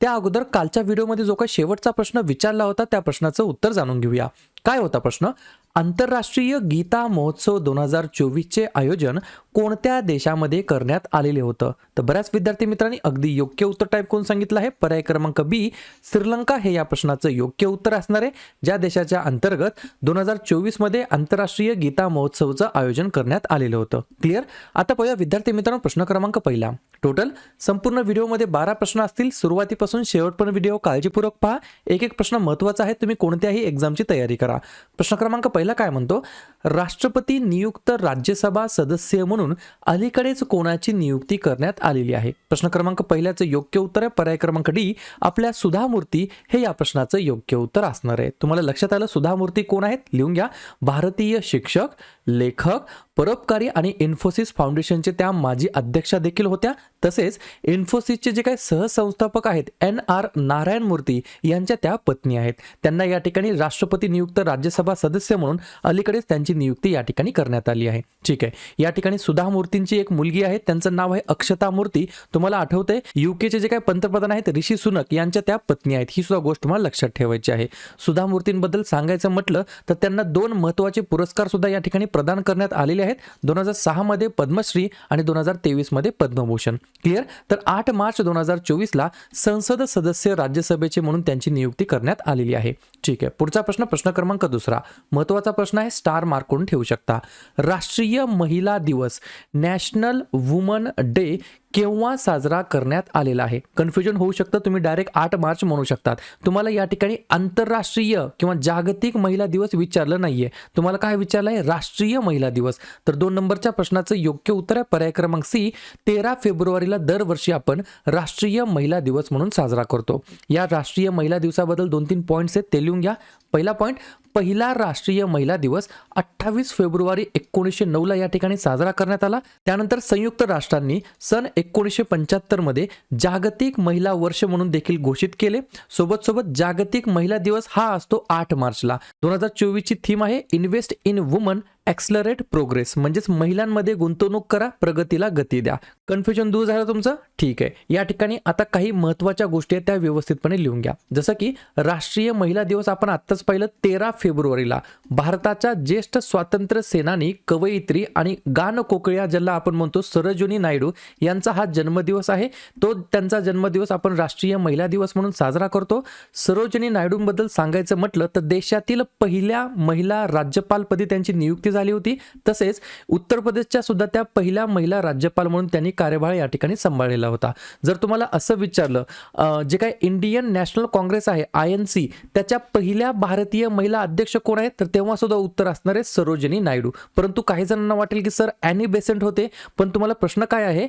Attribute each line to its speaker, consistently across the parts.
Speaker 1: त्या अगोदर कालच्या व्हिडिओमध्ये जो काही शेवटचा प्रश्न विचारला होता त्या प्रश्नाचं उत्तर जाणून घेऊया. काय होता प्रश्न? आंतरराष्ट्रीय गीता महोत्सव दोन हजार चोवीसचे आयोजन कोणत्या देशामध्ये करण्यात आलेले होतं? तर बऱ्याच विद्यार्थी मित्रांनी अगदी योग्य उत्तर टाईप करून सांगितलं आहे. पर्याय क्रमांक बी श्रीलंका हे या प्रश्नाचं योग्य उत्तर असणार आहे ज्या देशाच्या अंतर्गत दोन हजार चोवीसमध्ये आंतरराष्ट्रीय गीता महोत्सवचं आयोजन करण्यात आलेलं होतं. क्लिअर आता पाहूया विद्यार्थी मित्रांनो प्रश्न क्रमांक पहिला. टोटल संपूर्ण व्हिडिओमध्ये बारा प्रश्न असतील. सुरुवातीपासून शेवटपर्यंत व्हिडिओ काळजीपूर्वक पहा. एक एक प्रश्न महत्त्वाचा आहे. तुम्ही कोणत्याही एक्झामची तयारी करा. प्रश्न क्रमांक पहिला काय म्हणतो? राष्ट्रपती नियुक्त राज्यसभा सदस्य म्हणून अलीकडेच कोणाची नियुक्ती करण्यात आलेली आहे? प्रश्न क्रमांक पहिल्याचं योग्य उत्तर आहे. पर्याय क्रमांक डी आपल्या सुधा मूर्ती हे या प्रश्नाचं योग्य उत्तर असणार आहे. तुम्हाला लक्षात आलं सुधा मूर्ती कोण आहेत? लिहून घ्या. भारतीय शिक्षक लेखक परोपकारी आणि इन्फोसिस फाउंडेशनचे त्या माजी अध्यक्षा देखील होत्या. तसेच इन्फोसिसचे जे काही सहसंस्थापक आहेत एन आर नारायण मूर्ती यांच्या त्या पत्नी आहेत. त्यांना या ठिकाणी राष्ट्रपती नियुक्त राज्यसभा सदस्य म्हणून अलीकडेच त्यांची नियुक्ती या ठिकाणी करण्यात आली आहे. ठीक आहे. या ठिकाणी सुधा मूर्तींची एक मुलगी आहे. त्यांचं नाव आहे अक्षता मूर्ती. तुम्हाला आठवते युकेचे जे काही पंतप्रधान आहेत ऋषी सुनक यांच्या त्या पत्नी आहेत. ही सुद्धा गोष्ट तुम्हाला लक्षात ठेवायची आहे. सुधा मूर्तींबद्दल सांगायचं म्हटलं तर त्यांना दोन महत्त्वाचे पुरस्कार सुद्धा या ठिकाणी प्रदान करण्यात आलेले आहेत. दोन हजार सहामध्ये पद्मश्री आणि दोन हजार तेवीसमध्ये पद्मभूषण. क्लिअर तर आठ मार्च दोन हजार चोवीसला संसद सदस्य राज्यसभेचे म्हणून त्यांची नियुक्ती करण्यात आलेली आहे. ठीक आहे. पुढचा प्रश्न प्रश्न क्रमांक दुसरा. महत्त्वाचा प्रश्न आहे स्टार मार्क करून ठेवू शकता? राष्ट्रीय महिला दिवस नॅशनल वुमन डे केव्हा साजरा करण्यात आलेला आहे? कन्फ्युजन होऊ शकतं. तुम्ही डायरेक्ट आठ मार्च म्हणू शकतात. तुम्हाला या ठिकाणी आंतरराष्ट्रीय किंवा जागतिक महिला दिवस विचारलं नाहीये. तुम्हाला काय विचारलं आहे राष्ट्रीय महिला दिवस. तर दोन नंबरच्या प्रश्नाचं योग्य उत्तर आहे. पर्याय क्रमांक सी तेरा फेब्रुवारीला दरवर्षी आपण राष्ट्रीय महिला दिवस म्हणून साजरा करतो. या राष्ट्रीय महिला दिवसाबद्दल दोन तीन पॉईंट्स आहेत. ते लिहून घ्या. पहिला पॉईंट पहिला राष्ट्रीय महिला दिवस अठ्ठावीस फेब्रुवारी एकोणीसशे नऊला या ठिकाणी साजरा करण्यात आला. त्यानंतर संयुक्त राष्ट्रांनी सन एकोणीसशे पंच्याहत्तरमध्ये जागतिक महिला वर्ष म्हणून देखील घोषित केले. सोबत सोबत जागतिक महिला दिवस हा असतो आठ मार्चला. दोन हजार चोवीसची थीम आहे invest in woman accelerate progress म्हणजेच महिलांमध्ये गुंतवणूक करा प्रगतीला गती द्या. कन्फ्युजन दूर झालं तुमचं? ठीक आहे. या ठिकाणी आता काही महत्त्वाच्या गोष्टी आहेत त्या व्यवस्थितपणे लिहून घ्या. जसं की राष्ट्रीय महिला दिवस आपण आत्ताच पाहिलं तेरा फेब्रुवारीला. भारताच्या ज्येष्ठ स्वातंत्र्य सेनानी कवयित्री आणि गान कोकळ्या ज्याला आपण म्हणतो सरोजिनी नायडू यांचा हा जन्मदिवस आहे. तो त्यांचा जन्मदिवस आपण राष्ट्रीय महिला दिवस म्हणून साजरा करतो. सरोजिनी नायडूंबद्दल सांगायचं म्हटलं तर देशातील पहिल्या महिला राज्यपालपदी त्यांची नियुक्ती झाली. होती. तसेच उत्तर प्रदेशच्या सुद्धा त्या पहिल्या महिला राज्यपाल म्हणून त्यांनी कार्यभार या ठिकाणी सांभाळलेला होता. जर तुम्हाला असं विचारलं जे काय इंडियन नॅशनल काँग्रेस आहे आय एन सी त्याच्या पहिल्या भारतीय महिला अध्यक्ष कोण आहेत? तर तेव्हा सुद्धा उत्तर असणार आहे सरोजिनी नायडू. परंतु काही जणांना वाटेल की सर अॅनी बेसेंट होते. पण तुम्हाला प्रश्न काय आहे?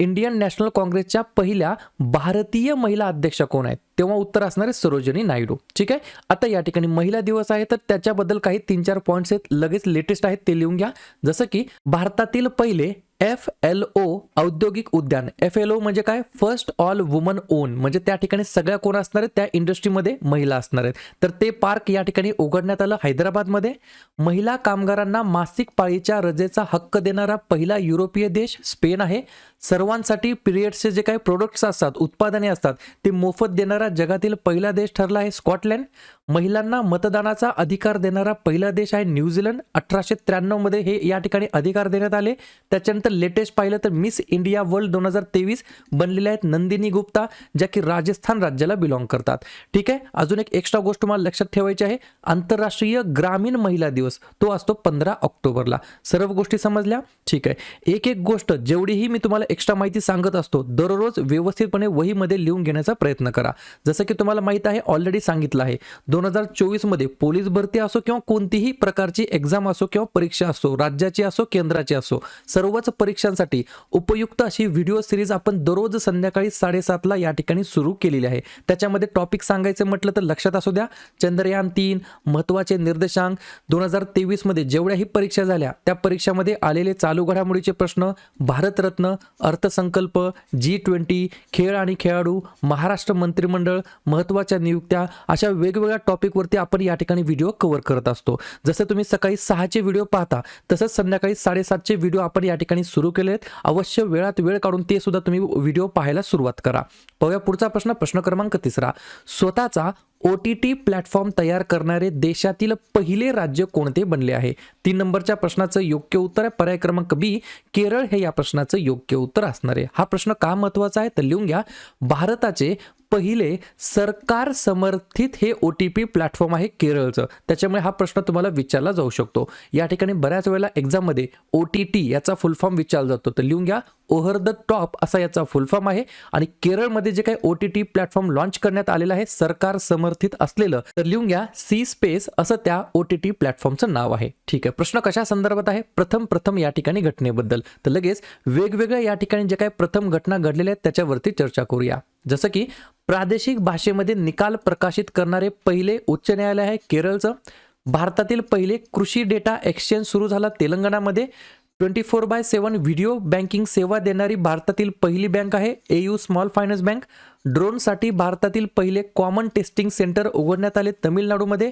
Speaker 1: इंडियन नॅशनल काँग्रेसच्या पहिल्या भारतीय महिला अध्यक्ष कोण आहेत? तेव्हा उत्तर असणार आहे सरोजिनी नायडू. ठीक आहे? आता या ठिकाणी महिला दिवस आहे तर त्याच्याबद्दल काही तीन चार पॉईंट्स आहेत. लगेच लेटेस्ट आहेत ते लिहून घ्या. जसं की भारतातील पहिले एफ एल ओ औद्योगिक उद्यान. एफ एल ओ म्हणजे काय? फर्स्ट ऑल वुमन ओन म्हणजे त्या ठिकाणी सगळ्या कोण असणार आहेत? त्या इंडस्ट्रीमध्ये महिला असणार आहेत. तर ते पार्क या ठिकाणी उघडण्यात आलं हैदराबादमध्ये. महिला कामगारांना मासिक पाळीच्या रजेचा हक्क देणारा पहिला युरोपीय देश स्पेन आहे. सर्वांसाठी पिरियड्सचे जे काही प्रोडक्ट्स असतात उत्पादने असतात ते मोफत देणारा जगातील पहिला देश ठरला आहे स्कॉटलँड. महिलांना मतदानाचा अधिकार देणारा पहिला देश आहे न्यूझीलंड अठराशे त्र्याण्णवमध्ये हे या ठिकाणी अधिकार देण्यात आले. त्याच्यानंतर लेटेस्ट पाहिलं तर मिस इंडिया वर्ल्ड दोन हजार तेवीस बनलेल्या आहेत नंदिनी गुप्ता ज्या की राजस्थान राज्याला बिलॉंग करतात. ठीक आहे? अजून एक एक्स्ट्रा गोष्ट मला लक्षात ठेवायची आहे. आंतरराष्ट्रीय ग्रामीण महिला दिवस तो असतो पंधरा ऑक्टोबरला. सर्व गोष्टी समजल्या? ठीक आहे. एक एक गोष्ट जेवढीही मी तुम्हाला एक्स्ट्रा माहिती सांगत असतो दररोज व्यवस्थितपणे वहीमध्ये लिहून घेण्याचा प्रयत्न करा. जसं की तुम्हाला माहीत आहे ऑलरेडी सांगितलं आहे. दोन दोन हजार चोवीसमध्ये पोलीस भरती असो किंवा कोणतीही प्रकारची एक्झाम असो किंवा परीक्षा असो राज्याची असो केंद्राची असो सर्वच परीक्षांसाठी उपयुक्त अशी व्हिडिओ सिरीज आपण दररोज संध्याकाळी साडेसातला या ठिकाणी सुरू केलेली आहे. त्याच्यामध्ये टॉपिक सांगायचं म्हटलं तर लक्षात असू द्या चंद्रयान तीन महत्त्वाचे निर्देशांक. दोन हजार तेवीसमध्ये जेवढ्याही परीक्षा झाल्या त्या परीक्षामध्ये आलेले चालू घडामोडीचे प्रश्न भारतरत्न अर्थसंकल्प जी ट्वेंटी खेळ आणि खेळाडू महाराष्ट्र मंत्रिमंडळ महत्त्वाच्या नियुक्त्या अशा वेगवेगळ्या टॉपिकवरती आपण या ठिकाणी व्हिडिओ कव्हर करत असतो. जसं तुम्ही सकाळी सहाचे व्हिडिओ पाहता तसंच संध्याकाळी साडेसातचे व्हिडिओ आपण या ठिकाणी सुरू केले आहेत अवश्य वेळात वेळ काढून ते सुद्धा तुम्ही व्हिडिओ पाहायला सुरुवात करा. पाहूया पुढचा प्रश्न प्रश्न क्रमांक तिसरा. स्वतःचा ओ टी टी प्लॅटफॉर्म तयार करणारे देशातील पहिले राज्य कोणते बनले आहे? तीन नंबरच्या प्रश्नाचं योग्य उत्तर आहे. पर्याय क्रमांक बी केरळ हे या प्रश्नाचं योग्य उत्तर असणार आहे. हा प्रश्न का महत्त्वाचा आहे? तर लिहून घ्या. भारताचे पहिले सरकार समर्थित हे ओ टी पी प्लॅटफॉर्म आहे केरळचं. त्याच्यामुळे हा प्रश्न तुम्हाला विचारला जाऊ शकतो. या ठिकाणी बऱ्याच वेळेला एक्झाममध्ये ओ टी टी याचा फुल फॉर्म विचारला जातो. तर लिहून घ्या ओव्हर द टॉप असा याचा फुल फॉर्म आहे. आणि केरळमध्ये जे काही O T T platform launch करण्यात आलेलं आहे सरकार समर्थित असलेलं तर लिहून घ्या सी स्पेस असं त्या ओ टी टी प्लॅटफॉर्मचं नाव आहे. ठीक आहे. प्रश्न कशा संदर्भात आहे? प्रथम प्रथम या ठिकाणी घटनेबद्दल. तर लगेच वेगवेगळ्या या ठिकाणी जे काही प्रथम घटना घडलेल्या आहेत त्याच्यावरती चर्चा करूया. जसं की प्रादेशिक भाषेमध्ये निकाल प्रकाशित करणारे पहिले उच्च न्यायालय आहे केरळचं. भारतातील पहिले कृषी डेटा एक्सचेंज सुरू झाला तेलंगणामध्ये. Twenty four by seven video banking सेवा देणारी भारतातील पहिली बँक आहे A U small finance bank. ड्रोनसाठी भारतातील पहिले कॉमन टेस्टिंग सेंटर उघडण्यात आले तमिळनाडूमध्ये.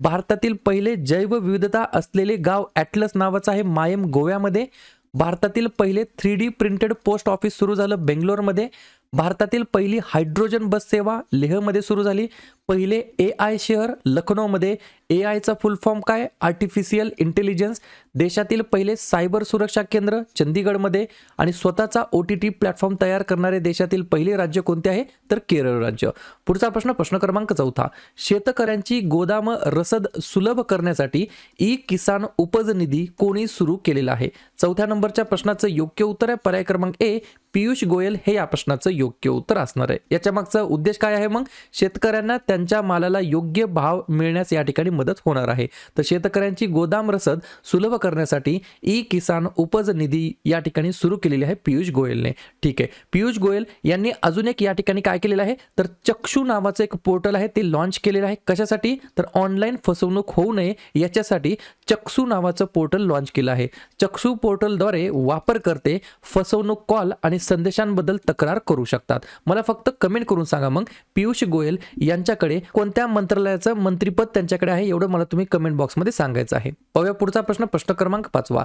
Speaker 1: भारतातील पहिले जैवविविधता असलेले गाव ॲटलस नावाचं आहे मायम गोव्यामध्ये. भारतातील पहिले three D printed post office सुरू झालं बेंगलोरमध्ये. भारतातील पहिली हायड्रोजन बस सेवा लेहमध्ये सुरू झाली. पहिले ए आय शहर लखनौमध्ये ए आयचा फुल फॉर्म काय? आर्टिफिशियल इंटेलिजन्स देशातील पहिले सायबर सुरक्षा केंद्र चंदीगडमध्ये आणि स्वतःचा ओ टी टी प्लॅटफॉर्म तयार करणारे देशातील पहिले राज्य कोणते आहे? तर केरळ राज्य. पुढचा प्रश्न प्रश्न क्रमांक चौथा. शेतकऱ्यांची गोदाम रसद सुलभ करण्यासाठी ई किसान उपज निधी कोणी सुरू केलेला आहे? चौथ्या नंबरच्या प्रश्नाचं योग्य उत्तर आहे. पर्याय क्रमांक ए पियुष गोयल हे या प्रश्नाचं योग्य उत्तर असणार आहे. याच्या मागचा उद्देश काय आहे मग? शेतकऱ्यांना त्या त्यांच्या मालाला योग्य भाव मिळण्यास या ठिकाणी मदत होणार आहे. तर शेतकऱ्यांची गोदाम रसद सुलभ करण्यासाठी ई किसान उपज निधी या ठिकाणी सुरू केलेली आहे पियुष गोयलने. ठीक आहे. पियुष गोयल यांनी अजून एक या ठिकाणी काय केलेलं आहे? तर चक्षू नावाचं एक पोर्टल आहे ते लॉन्च केलेलं आहे. कशासाठी? तर ऑनलाईन फसवणूक होऊ नये याच्यासाठी चक्षू नावाचं पोर्टल लॉन्च केलं आहे. चक्षू पोर्टलद्वारे वापरकर्ते फसवणूक कॉल आणि संदेशांबद्दल तक्रार करू शकतात. मला फक्त कमेंट करून सांगा मग. पियुष गोयल यांच्याकडे कोणत्या मंत्रालयाचं मंत्रीपद त्यांच्याकडे आहे एवढं मला तुम्ही कमेंट बॉक्समध्ये सांगायचं आहे. पाहूया पुढचा प्रश्न प्रश्न क्रमांक पाचवा.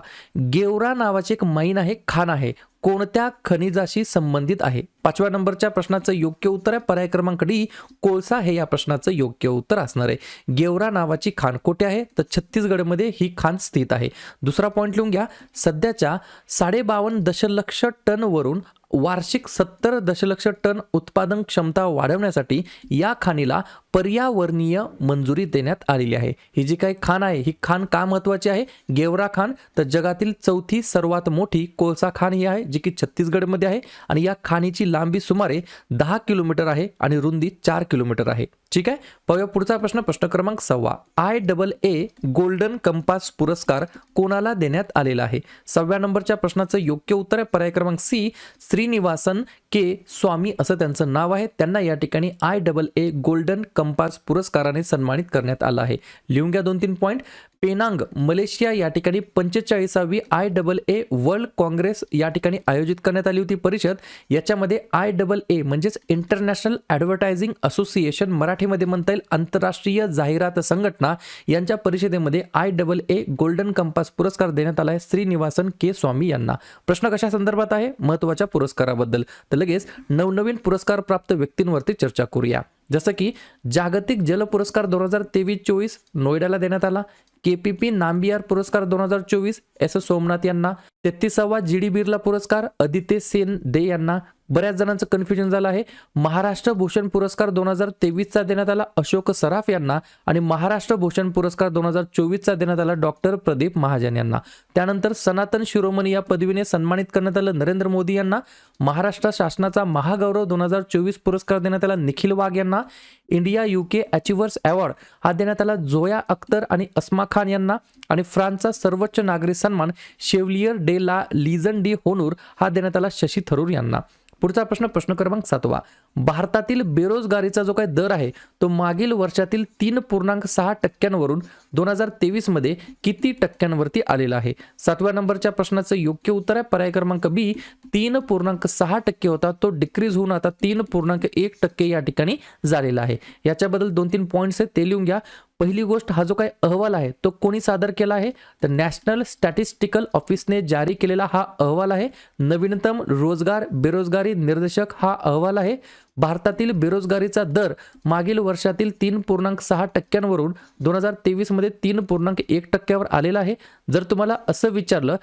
Speaker 1: गेवरा नावाची एक मैन आहे खान आहे. कोणत्या खनिजाशी संबंधित आहे? पाचव्या नंबरच्या प्रश्नाचं योग्य उत्तर आहे. पर्याय क्रमांक डी कोळसा हे या प्रश्नाचं योग्य उत्तर असणार आहे. गेवरा नावाची खाण कुठे आहे? तर छत्तीसगडमध्ये ही खाण स्थित आहे. दुसरा पॉईंट लिहून घ्या. सध्याच्या साडेबावन्न दशलक्ष टनवरून वार्षिक सत्तर दशलक्ष टन उत्पादन क्षमता वाढवण्यासाठी या खाणीला पर्यावरणीय मंजुरी देण्यात आलेली आहे. ही जी काही खाण आहे ही खाण का महत्वाची आहे? गेवरा खाण तर जगातील चौथी सर्वात मोठी कोळसा खाण ही आहे जी की छत्तीसगडमध्ये आहे. आणि या खाणीची लांबी सुमारे दहा किलोमीटर आहे आणि रुंदी चार किलोमीटर आहे. ठीक आहे? पाहूया पुढचा प्रश्न प्रश्न क्रमांक सव्वा. I double A golden compass पुरस्कार कोणाला देण्यात आलेला आहे? सहाव्या नंबरच्या प्रश्नाचं योग्य उत्तर आहे. पर्याय क्रमांक सी श्रीनिवासन के स्वामी असं त्यांचं नाव आहे. त्यांना या ठिकाणी I double A golden compass पुरस्काराने सन्मानित करण्यात आलं आहे. लिहून घ्या दोन तीन पॉईंट पेनांग मलेशिया या ठिकाणी पंचेचाळीसावी I double A world congress या ठिकाणी आयोजित करण्यात आली होती परिषद. याच्यामध्ये आय डबल ए म्हणजेच इंटरनॅशनल ॲडव्हर्टायझिंग असोसिएशन मराठीमध्ये म्हणता येईल आंतरराष्ट्रीय जाहिरात संघटना. यांच्या परिषदेमध्ये I double A golden compass पुरस्कार देण्यात आला आहे श्रीनिवासन के स्वामी यांना. प्रश्न कशा संदर्भात आहे? महत्त्वाच्या पुरस्काराबद्दल. तर लगेच नवनवीन पुरस्कार प्राप्त व्यक्तींवरती चर्चा करूया. जसं की जागतिक जल पुरस्कार दोन हजार तेवीस चोवीस नोएडाला देण्यात आला. के पी पी नांबियार पुरस्कार दोन हजार चोवीस एस सोमनाथ यांना. तेहतीसावा जी डी बिर्ला पुरस्कार अदिते सेन दे यांना. बऱ्याच जणांचं कन्फ्युजन झालं आहे. महाराष्ट्र भूषण पुरस्कार दोन हजार तेवीसचा देण्यात आला अशोक सराफ यांना आणि महाराष्ट्र भूषण पुरस्कार दोन हजार चोवीसचा देण्यात आला डॉक्टर प्रदीप महाजन यांना. त्यानंतर सनातन शिरोमणी या पदवीने सन्मानित करण्यात आलं नरेंद्र मोदी यांना. महाराष्ट्र शासनाचा महागौरव दोन हजार चोवीस पुरस्कार देण्यात आला निखिल वाघ यांना. इंडिया युके अचिव्हर्स अवॉर्ड हा देण्यात आला जोया अख्तर आणि अस्मा खान यांना. आणि फ्रान्सचा सर्वोच्च नागरी सन्मान शेवलियर डे ला लिझन डी होनूर हा देण्यात आला शशी थरूर यांना. पुढचा प्रश्न प्रश्न क्रमांक सातवा. भारतातील बेरोजगारीचा जो काही दर आहे तो मागील वर्षातील तीन पूर्णांक सहा टक्क्यांवरून दोन हजार तेवीसमध्ये किती टक्क्यांवरती आलेला आहे? सातव्या नंबरच्या प्रश्नाचं योग्य उत्तर आहे. पर्याय क्रमांक बी तीन पूर्णांक सहा टक्के होता. तो डिक्रीज होऊन आता तीन पूर्णांक एक टक्के या ठिकाणी झालेला आहे. याच्याबद्दल दोन तीन पॉईंट्स आहेत ते लिहून घ्या. पहिली गोष्ट हा जो काही अहवाल आहे तो कोणी सादर केला आहे? तर नॅशनल स्टॅटिस्टिकल ऑफिसने जारी केलेला हा अहवाल आहे. नवीनतम रोजगार बेरोजगारी निर्देशक हा अहवाल आहे. भारतातील बेरोजगारीचा दर मागील वर्षातील तीन पूर्णांक सहा टक्क्यांवरून दोन हजार तेवीसमध्ये तीन पूर्णांक एक टक्क्यावर आलेला आहे. जर तुम्हाला असं विचारलं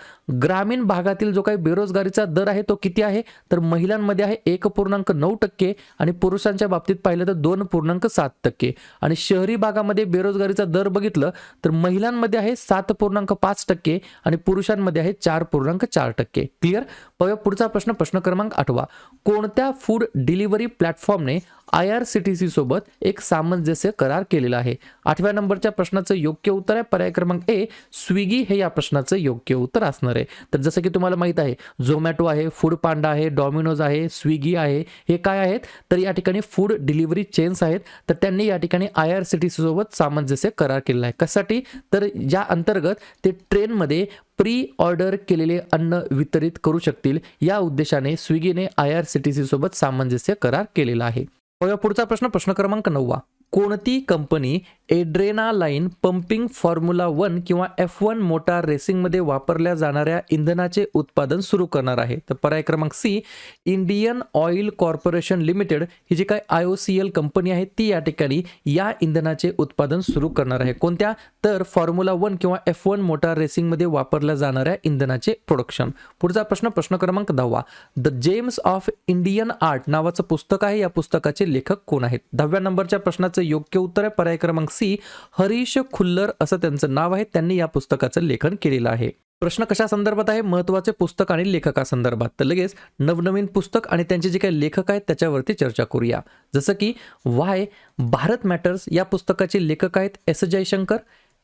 Speaker 1: ग्रामीण भागातील जो काही बेरोजगारीचा दर आहे तो किती आहे? तर महिलांमध्ये आहे एक पूर्णांक नऊ टक्के आणि पुरुषांच्या बाबतीत पाहिलं तर दोन पूर्णांक सात टक्के. आणि शहरी भागामध्ये बेरोजगारीचा दर बघितलं तर महिलांमध्ये आहे सात पूर्णांक पाच टक्के आणि पुरुषांमध्ये आहे चार पूर्णांक चार टक्के. क्लिअर? पुढचा प्रश्न प्रश्न क्रमांक आठवा. कोणत्या फूड डिलिव्हरी प्लॅ प्लॅटफॉर्मने I R C T C सोबत एक सामंजस्य करार केलेला आहे. आठव्या नंबरच्या प्रश्नाचं योग्य उत्तर आहे. पर्याय क्रमांक ए स्विगी हे या प्रश्नाचं योग्य उत्तर असणार आहे. तर जसं की तुम्हाला माहीत आहे झोमॅटो आहे फूड पांडा आहे डॉमिनोज आहे स्विगी आहे हे काय आहेत? तर या ठिकाणी फूड डिलिव्हरी चेन्स आहेत. तर त्यांनी या ठिकाणी I R C T C सोबत सामंजस्य करार केलेला आहे. कशासाठी? तर या अंतर्गत ते ट्रेनमध्ये प्री ऑर्डर केलेले अन्न वितरित करू शकतील या उद्देशाने स्विगीने I R C T C सोबत सामंजस्य करार केलेला आहे. पुढचा प्रश्न प्रश्न क्रमांक नववा. कोणती company adrenaline pumping formula one किंवा एफ वन मोटार रेसिंगमध्ये वापरल्या जाणाऱ्या इंधनाचे उत्पादन सुरू करणार आहे. तर पर्याय क्रमांक C Indian Oil Corporation Limited ही जी काय I O C L company आहे ती या ठिकाणी या इंधनाचे उत्पादन सुरू करणार आहे. कोणत्या? तर फॉर्म्युला वन किंवा एफ वन मोटार रेसिंगमध्ये वापरल्या जाणाऱ्या इंधनाचे प्रोडक्शन पुढचा प्रश्न प्रश्न क्रमांक दहावा. The gems of Indian art नावाचं पुस्तक आहे. या पुस्तकाचे लेखक कोण आहेत? दहाव्या नंबरच्या प्रश्नाचं योग्य उत्तर आहे. पर्याय क्रमांक सी हरीश खुल्लर असं त्यांचं नाव आहे. त्यांनी या पुस्तकाचं लेखन केलेलं आहे. प्रश्न कशा संदर्भात आहे? महत्त्वाचे पुस्तक आणि लेखकासंदर्भात. तर लगेच नवनवीन पुस्तक आणि त्यांचे जे काही लेखक आहेत त्याच्यावरती चर्चा करूया. जसं की वाय भारत मॅटर्स या पुस्तकाचे लेखक आहेत S. Jaishankar.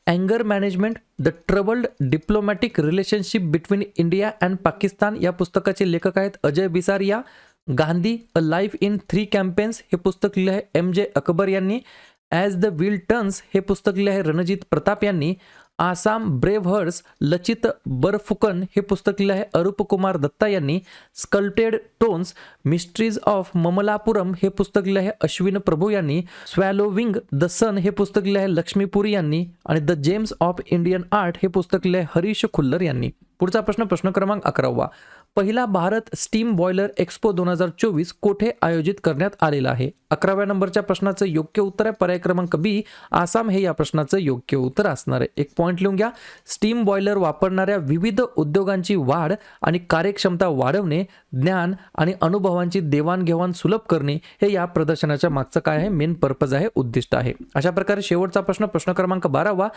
Speaker 1: अँगर management the troubled diplomatic relationship between India and Pakistan या पुस्तकाचे लेखक आहेत Ajay Bisaria. Gandhi a life in three campaigns हे पुस्तक लिहिलं आहे. एम जे अकबर यांनी. ॲज द विल टन्स हे पुस्तक लिहिले आहे रणजित प्रताप यांनी. आसाम ब्रेव्ह हर्स लचित बरफुकन हे पुस्तक लिहिले आहे अरूप कुमार दत्ता यांनी. Sculpted tones mysteries of Mamallapuram हे पुस्तक लिहिले आहे अश्विन प्रभू यांनी. स्वॅलोविंग द सन हे पुस्तक लिहिले आहे लक्ष्मीपुरी यांनी. आणि the gems of Indian art हे पुस्तक लिहिले आहे हरीश खुल्लर यांनी. पुढचा प्रश्न प्रश्न क्रमांक अकरावा. पहिला भारत स्टीम बॉयलर एक्सपो दोन हजार चोवीस कोठे आयोजित करण्यात आलेला आहे? अकराव्या नंबरच्या प्रश्नाचं योग्य उत्तर आहे. पर्याय क्रमांक बी आसाम हे या प्रश्नाचं योग्य उत्तर असणार आहे. एक पॉईंट लिहून घ्या. स्टीम बॉयलर वापरणाऱ्या विविध उद्योगांची वाढ आणि कार्यक्षमता वाढवणे ज्ञान आणि अनुभवांची देवाणघेवाण सुलभ करणे हे या प्रदर्शनाच्या मागचं काय आहे? मेन पर्पज आहे उद्दिष्ट आहे. अशा प्रकारे शेवटचा प्रश्न प्रश्न क्रमांक बारावा.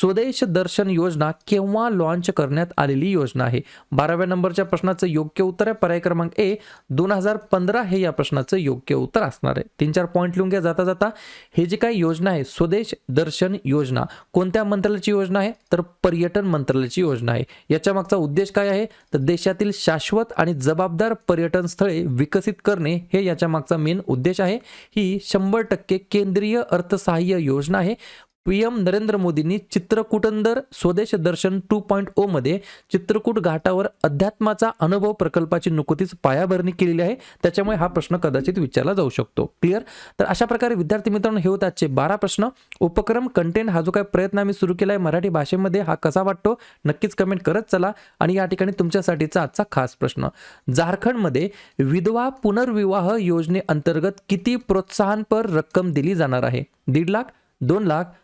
Speaker 1: स्वदेश दर्शन योजना केव्हा लॉन्च करण्यात आलेली योजना आहे? बाराव्या नंबरच्या प्रश्नाचं योग्य उत्तर आहे. पर्याय क्रमांक ए दोन हजार पंधरा हे या प्रश्नाचं योग्य उत्तर असणार आहे. तीन चार पॉईंट लिहून घ्या जाता जाता. हे जी काही योजना आहे स्वदेश दर्शन योजना कोणत्या मंत्रालयाची योजना आहे? तर पर्यटन मंत्रालयाची योजना आहे. याच्या मागचा उद्देश काय आहे? तर देशातील शाश्वत आणि जबाबदार पर्यटन स्थळे विकसित करणे हे याच्या मागचा मेन उद्देश आहे. ही शंभर टक्के केंद्रीय अर्थसहाय्य योजना आहे. पी एम नरेंद्र मोदींनी चित्रकूटंदर स्वदेश दर्शन टू पॉईंट ओ मध्ये चित्रकूट घाटावर अध्यात्माचा अनुभव प्रकल्पाची नुकतीच पायाभरणी केलेली आहे. त्याच्यामुळे हा प्रश्न कदाचित विचारला जाऊ शकतो. क्लिअर तर अशा प्रकारे विद्यार्थी मित्रांनो हे होते आजचे बारा प्रश्न. उपक्रम कंटेंट हा जो काही प्रयत्न आम्ही सुरू केला आहे मराठी भाषेमध्ये हा कसा वाटतो? नक्कीच कमेंट करत चला. आणि या ठिकाणी तुमच्यासाठीचा आजचा खास प्रश्न. झारखंडमध्ये विधवा पुनर्विवाह योजनेअंतर्गत किती प्रोत्साहनपर रक्कम दिली जाणार आहे? दीड लाख दोन लाख